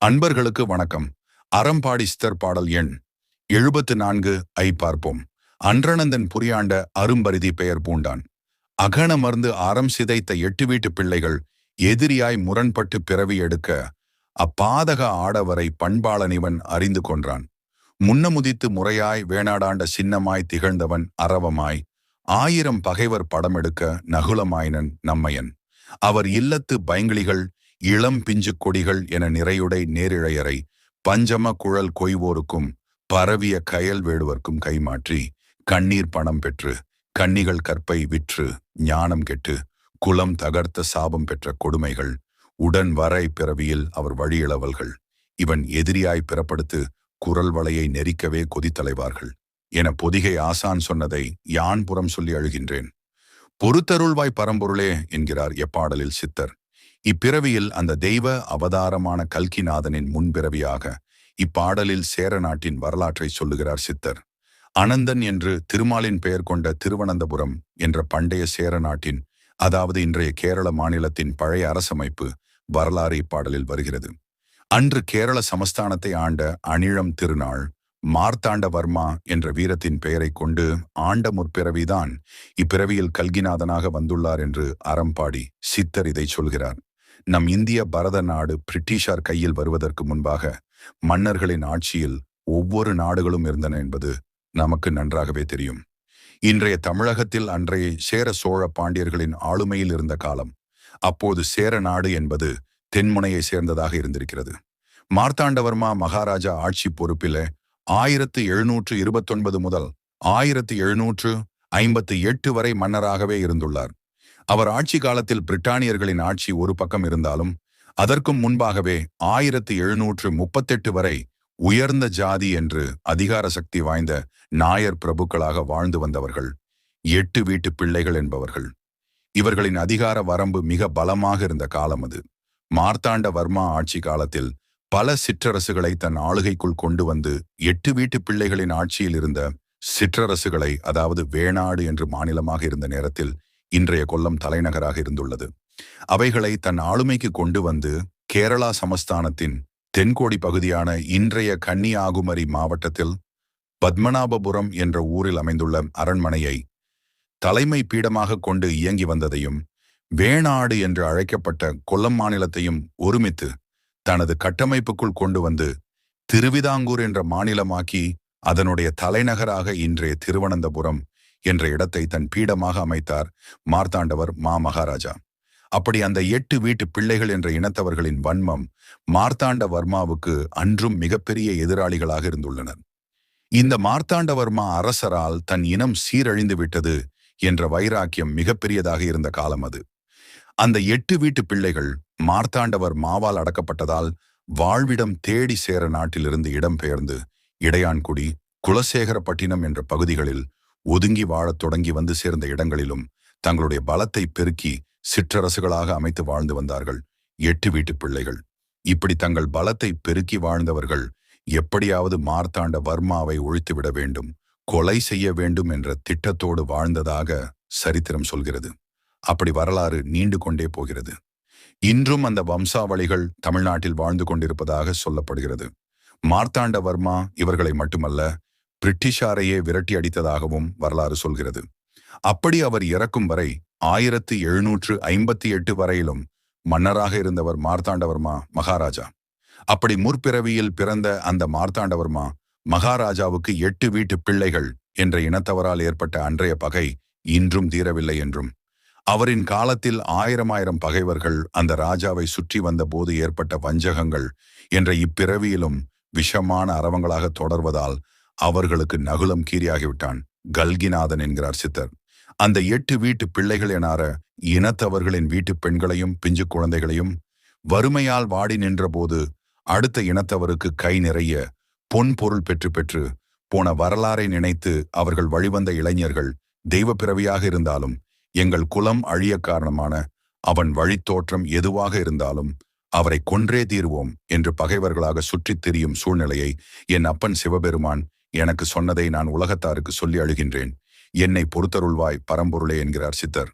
அன்பர்களுக்கு வணக்கம். அறம்பாடி சித்தர் பாடல் எண் எழுபத்து நான்கு ஐ பார்ப்போம். அன்றனந்தன் புரியாண்ட அரும்பரிதி பெயர் பூண்டான். அகணமர்ந்து அறம் சிதைத்த எட்டு வீட்டு பிள்ளைகள் எதிரியாய் முரண்பட்டு பிறவி எடுக்க அப்பாதக ஆடவரை பண்பாளனிவன் அறிந்து கொன்றான். முன்னமுதித்து முறையாய் வேணாடாண்ட சின்னமாய் திகழ்ந்தவன் அரவமாய் ஆயிரம் பகைவர் படமெடுக்க நகுலமாயினன் நம்மையன். அவர் இல்லத்து பயங்களிகள் இளம் பிஞ்சு கொடிகள் என நிறையுடை நேரிழையரை பஞ்சம குழல் கொய்வோருக்கும் பரவிய கயல் வேடுவர்க்கும் கைமாற்றி கண்ணீர் பணம் பெற்று கன்னிகள் கற்பை விற்று ஞானம் கெட்டு குலம் தகர்த்த சாபம் பெற்ற கொடுமைகள் உடன் வரை பிறவியில் அவர் வழியிளவல்கள் இவன் எதிரியாய் பிறப்படுத்து குரல் வலையை நெரிக்கவே கொதித்தலைவார்கள் என பொதிகை ஆசான் சொன்னதை யான் புறம் சொல்லி அழுகின்றேன். பொறுத்தருள்வாய் பரம்பொருளே என்கிறார் எப்பாடலில் சித்தர். இப்பிறவியில் அந்த தெய்வ அவதாரமான கல்கிநாதனின் முன்பிறவியாக இப்பாடலில் சேர நாட்டின் வரலாற்றை சொல்லுகிறார் சித்தர். அனந்தன் என்று திருமாலின் பெயர் கொண்ட திருவனந்தபுரம் என்ற பண்டைய சேர நாட்டின் அதாவது இன்றைய கேரள மாநிலத்தின் பழைய அரசமைப்பு வரலாறு இப்பாடலில் வருகிறது. அன்று கேரள சமஸ்தானத்தை ஆண்ட அணிழம் திருநாள் மார்த்தாண்டவர்மா என்ற வீரத்தின் பெயரை கொண்டு ஆண்ட முற்பிறவிதான் இப்பிறவியில் கல்கிநாதனாக வந்துள்ளார் என்று அறம்பாடி சித்தர் இதை சொல்கிறார். நம் இந்திய பரத நாடு பிரிட்டிஷார் கையில் வருவதற்கு முன்பாக மன்னர்களின் ஆட்சியில் ஒவ்வொரு நாடுகளும் இருந்தன என்பது நமக்கு நன்றாகவே தெரியும். இன்றைய தமிழகத்தில் அன்றைய சேர சோழ பாண்டியர்களின் ஆளுமையில் இருந்த காலம் அப்போது சேர நாடு என்பது தென்முனையை சேர்ந்ததாக இருந்திருக்கிறது. மார்த்தாண்டவர்மா மகாராஜா ஆட்சி பொறுப்பில ஆயிரத்து எழுநூற்று இருபத்தொன்பது முதல் ஆயிரத்து எழுநூற்று ஐம்பத்து எட்டு வரை மன்னராகவே இருந்துள்ளார். அவர் ஆட்சி காலத்தில் பிரிட்டானியர்களின் ஆட்சி ஒரு பக்கம் இருந்தாலும் அதற்கும் முன்பாகவே ஆயிரத்தி எழுநூற்று முப்பத்தெட்டு வரை உயர்ந்த ஜாதி என்று அதிகார சக்தி வாய்ந்த நாயர் பிரபுக்களாக வாழ்ந்து வந்தவர்கள் எட்டு வீட்டு பிள்ளைகள் என்பவர்கள். இவர்களின் அதிகார வரம்பு மிக பலமாக இருந்த காலம் அது. மார்த்தாண்ட வர்மா ஆட்சி காலத்தில் பல சிற்றரசுகளை தன் ஆளுகைக்குள் கொண்டு வந்து எட்டு வீட்டு பிள்ளைகளின் ஆட்சியில் இருந்த சிற்றரசுகளை அதாவது வேணாடு என்று மாநிலமாக இருந்த நேரத்தில் இன்றைய கொல்லம் தலைநகராக இருந்துள்ளது. அவைகளை தன் ஆளுமைக்கு கொண்டு வந்து கேரளா சமஸ்தானத்தின் தென்கோடி பகுதியான இன்றைய கன்னியாகுமரி மாவட்டத்தில் பத்மநாபபுரம் என்ற ஊரில் அமைந்துள்ள அரண்மனையை தலைமை பீடமாக கொண்டு இயங்கி வந்ததையும் வேணாடு என்று அழைக்கப்பட்ட கொல்லம் மாநிலத்தையும் ஒருமித்து தனது கட்டமைப்புக்குள் கொண்டு வந்து திருவிதாங்கூர் என்ற மாநிலமாக்கி அதனுடைய தலைநகராக இன்றைய திருவனந்தபுரம் என்ற இடத்தை தன் பீடமாக அமைத்தார் மார்த்தாண்டவர் மா மகாராஜா. அப்படி அந்த எட்டு வீட்டு பிள்ளைகள் என்ற இனத்தவர்களின் வன்மம் மார்த்தாண்டவர்மாவுக்கு அன்றும் மிகப்பெரிய எதிராளிகளாக இருந்துள்ளனர். இந்த மார்த்தாண்டவர்மா அரசரால் தன் இனம் சீரழிந்து விட்டது என்ற வைராக்கியம் மிகப்பெரியதாக இருந்த காலம் அது. அந்த எட்டு வீட்டு பிள்ளைகள் மார்த்தாண்டவர் மாவால் அடக்கப்பட்டதால் வாழ்விடம் தேடி சேர நாட்டிலிருந்து இடம்பெயர்ந்து இடையான்குடி குலசேகரப்பட்டினம் என்ற பகுதிகளில் ஒதுங்கி வாழத் தொடங்கி வந்து சேர்ந்த இடங்களிலும் தங்களுடைய பலத்தை பெருக்கி சிற்றரசுகளாக அமைத்து வாழ்ந்து வந்தார்கள் எட்டு வீட்டு பிள்ளைகள். இப்படி தங்கள் பலத்தை பெருக்கி வாழ்ந்தவர்கள் எப்படியாவது மார்த்தாண்ட வர்மாவை ஒழித்துவிட வேண்டும் கொலை செய்ய வேண்டும் என்ற திட்டத்தோடு வாழ்ந்ததாக சரித்திரம் சொல்கிறது. அப்படி வரலாறு நீண்டு கொண்டே போகிறது. இன்றும் அந்த வம்சாவளிகள் தமிழ்நாட்டில் வாழ்ந்து கொண்டிருப்பதாக சொல்லப்படுகிறது. மார்த்தாண்டவர்மா இவர்களை மட்டுமல்ல பிரிட்டிஷாரையே விரட்டி அடித்ததாகவும் வரலாறு சொல்கிறது. அப்படி அவர் இறக்கும் வரை ஆயிரத்தி எழுநூற்று ஐம்பத்தி எட்டு வரையிலும் மன்னராக இருந்தவர் மார்த்தாண்டவர்மா மகாராஜா. அப்படி முற்பிறவியில் பிறந்த அந்த மார்த்தாண்டவர்மா மகாராஜாவுக்கு எட்டு வீட்டு பிள்ளைகள் என்ற இனத்தவரால் ஏற்பட்ட அன்றைய பகை இன்றும் தீரவில்லை என்றும். அவரின் காலத்தில் ஆயிரம் ஆயிரம் பகைவர்கள் அந்த ராஜாவை சுற்றி வந்த போது ஏற்பட்ட வஞ்சகங்கள் என்ற இப்பிறவியிலும் விஷமான அறவங்களாக தொடர்வதால் அவர்களுக்கு நகுலம் கீரியாகிவிட்டான். கல்கிநாதன் என்கிறார் சித்தர். அந்த எட்டு வீட்டு பிள்ளைகள் எனார இனத்தவர்களின் வீட்டு பெண்களையும் பிஞ்சு குழந்தைகளையும் வறுமையால் வாடி நின்றபோது அடுத்த இனத்தவருக்கு கை நிறைய பொன் பொருள் பெற்று பெற்று போன வரலாறை நினைத்து அவர்கள் வழிவந்த இளைஞர்கள் தெய்வ பிறவியாக இருந்தாலும் எங்கள் குலம் அழிய காரணமான அவன் வழித்தோற்றம் எதுவாக இருந்தாலும் அவரை கொன்றே தீர்வோம் என்று பகைவர்களாக சுற்றித் திரியும் சூழ்நிலையை என் அப்பன் சிவபெருமான் எனக்கு சொன்னதை நான் உலகத்தாருக்கு சொல்லி அழுகின்றேன். என்னை பொறுத்தருள்வாய் பரம்பொருளே என்கிறார் சித்தர்.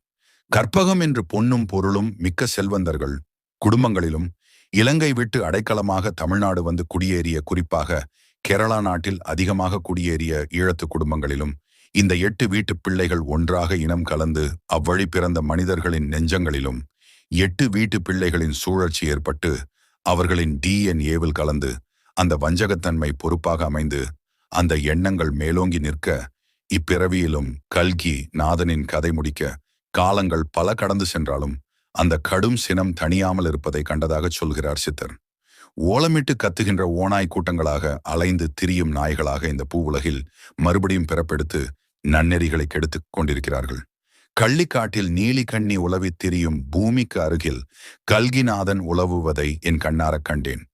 கற்பகம் என்று பொன்னும் பொருளும் மிக்க செல்வந்தர்கள். குடும்பங்களிலும் இலங்கை விட்டு அடைக்கலமாக தமிழ்நாடு வந்து குடியேறிய குறிப்பாக கேரளா நாட்டில் அதிகமாக குடியேறிய ஈழத்து குடும்பங்களிலும் இந்த எட்டு வீட்டு பிள்ளைகள் ஒன்றாக இனம் கலந்து அவ்வழி பிறந்த மனிதர்களின் நெஞ்சங்களிலும் எட்டு வீட்டு பிள்ளைகளின் சூழற்சி ஏற்பட்டு அவர்களின் டிஎன்ஏவில் கலந்து அந்த வஞ்சகத்தன்மை பொறுப்பாக அமைந்து அந்த எண்ணங்கள் மேலோங்கி நிற்க இப்பிறவியிலும் கல்கி நாதனின் கதை முடிக்க காலங்கள் பல கடந்து சென்றாலும் அந்த கடும் சினம் தணியாமல் இருப்பதை கண்டதாக சொல்கிறார் சித்தர். ஓலமிட்டு கத்துகின்ற ஓனாய் கூட்டங்களாக அலைந்து திரியும் நாய்களாக இந்த பூ உலகில் மறுபடியும் பிறப்பெடுத்து நன்னெறிகளை கெடுத்துக் கொண்டிருக்கிறார்கள். கள்ளிக்காட்டில் நீலி கண்ணி உலவித் திரியும் பூமிக்கு அருகில் கல்கிநாதன் உலவுவதை என் கண்ணாரக் கண்டேன்.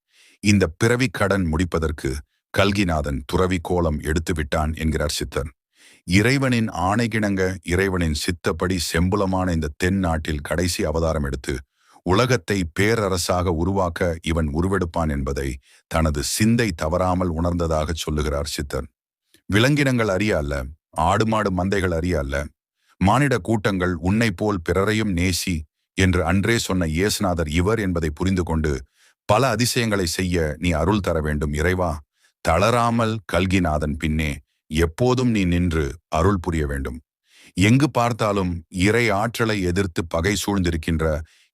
இந்த பிறவி கடன் முடிப்பதற்கு கல்கிநாதன் துறவி கோலம் எடுத்து விட்டான் என்கிறார் சித்தர். இறைவனின் ஆணைகிணங்க இறைவனின் சித்தப்படி செம்புலமான இந்த தென் நாட்டில் கடைசி அவதாரம் எடுத்து உலகத்தை பேரரசாக உருவாக்க இவன் உருவெடுப்பான் என்பதை தனது சிந்தை தவறாமல் உணர்ந்ததாக சொல்லுகிறார் சித்தர். விலங்கினங்கள் அறிய அல்ல ஆடு மாடு மந்தைகள் அறிய அல்ல மானிட கூட்டங்கள் உன்னை போல் பிறரையும் நேசி என்று அன்றே சொன்ன இயேசுநாதர் இவர் என்பதை புரிந்து கொண்டு பல அதிசயங்களை செய்ய நீ அருள் தர வேண்டும் இறைவா தளராமல் கல்கிநாதன் பின்னே எப்போதும் நீ நின்று அருள் புரிய வேண்டும். எங்கு பார்த்தாலும் இறை ஆற்றலை எதிர்த்து பகை சூழ்ந்திருக்கின்ற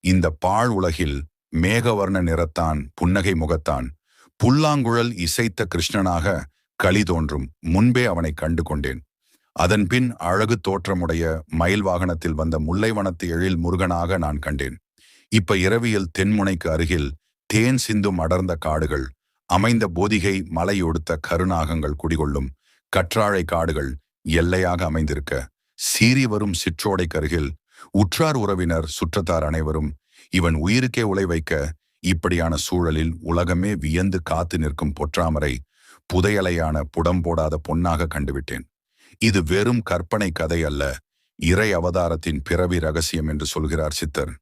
இந்த பாழ் உலகில் மேகவர்ண நிறத்தான் புன்னகை முகத்தான். புல்லாங்குழல் இசைத்த கிருஷ்ணனாக களி தோன்றும். முன்பே அவனை கண்டு கொண்டேன். அதன்பின் அழகு தோற்றமுடைய மயில் வாகனத்தில் வந்த முல்லைவனத்து எழில் முருகனாக நான் கண்டேன். இப்ப இரவியில் தென்முனைக்கு அருகில் தேன் சிந்தும் அடர்ந்த காடுகள் அமைந்த போதிகை மலையொடுத்த கருநாகங்கள் குடிகொள்ளும் கற்றாழை காடுகள் எல்லையாக அமைந்திருக்க சீறி வரும் சிற்றோடைக்கருகில் உற்றார் உறவினர் சுற்றத்தார் அனைவரும் இவன் உயிருக்கே உலை வைக்க இப்படியான சூழலில் உலகமே வியந்து காத்து நிற்கும் பொற்றாமரை புதையலையான புடம் போடாத பொன்னாக கண்டுவிட்டேன். இது வெறும் கற்பனை கதை அல்ல இறை அவதாரத்தின் பிறவி ரகசியம் என்று சொல்கிறார் சித்தர்.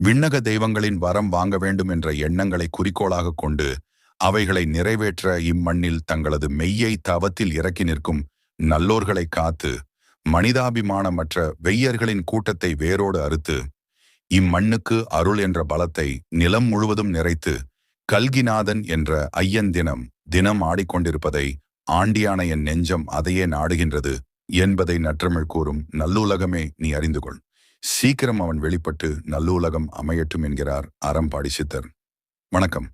விண்ணக தெய்வங்களின் வரம் வாங்க வேண்டும் என்ற எண்ணங்களை குறிக்கோளாக கொண்டு அவைகளை நிறைவேற்ற இம்மண்ணில் தங்களது மெய்யை தவத்தில் இறக்கி நிற்கும் நல்லோர்களை காத்து மனிதாபிமானமற்ற வெய்யர்களின் கூட்டத்தை வேரோடு அறுத்து இம்மண்ணுக்கு அருள் என்ற பலத்தை நிலம் முழுவதும் நிறைத்து கல்கிநாதன் என்ற ஐயன் தினம் தினம் ஆடிக்கொண்டிருப்பதை ஆண்டியான என் நெஞ்சம் அதையே நாடுகின்றது என்பதை நற்றமிழ் கூறும் நல்லுலகமே நீ அறிந்து கொள். சீக்கிரம் அவன் வெளிப்பட்டு நல்லுலகம் அமையட்டும் என்கிறார் அறம்பாடி சித்தர். வணக்கம்.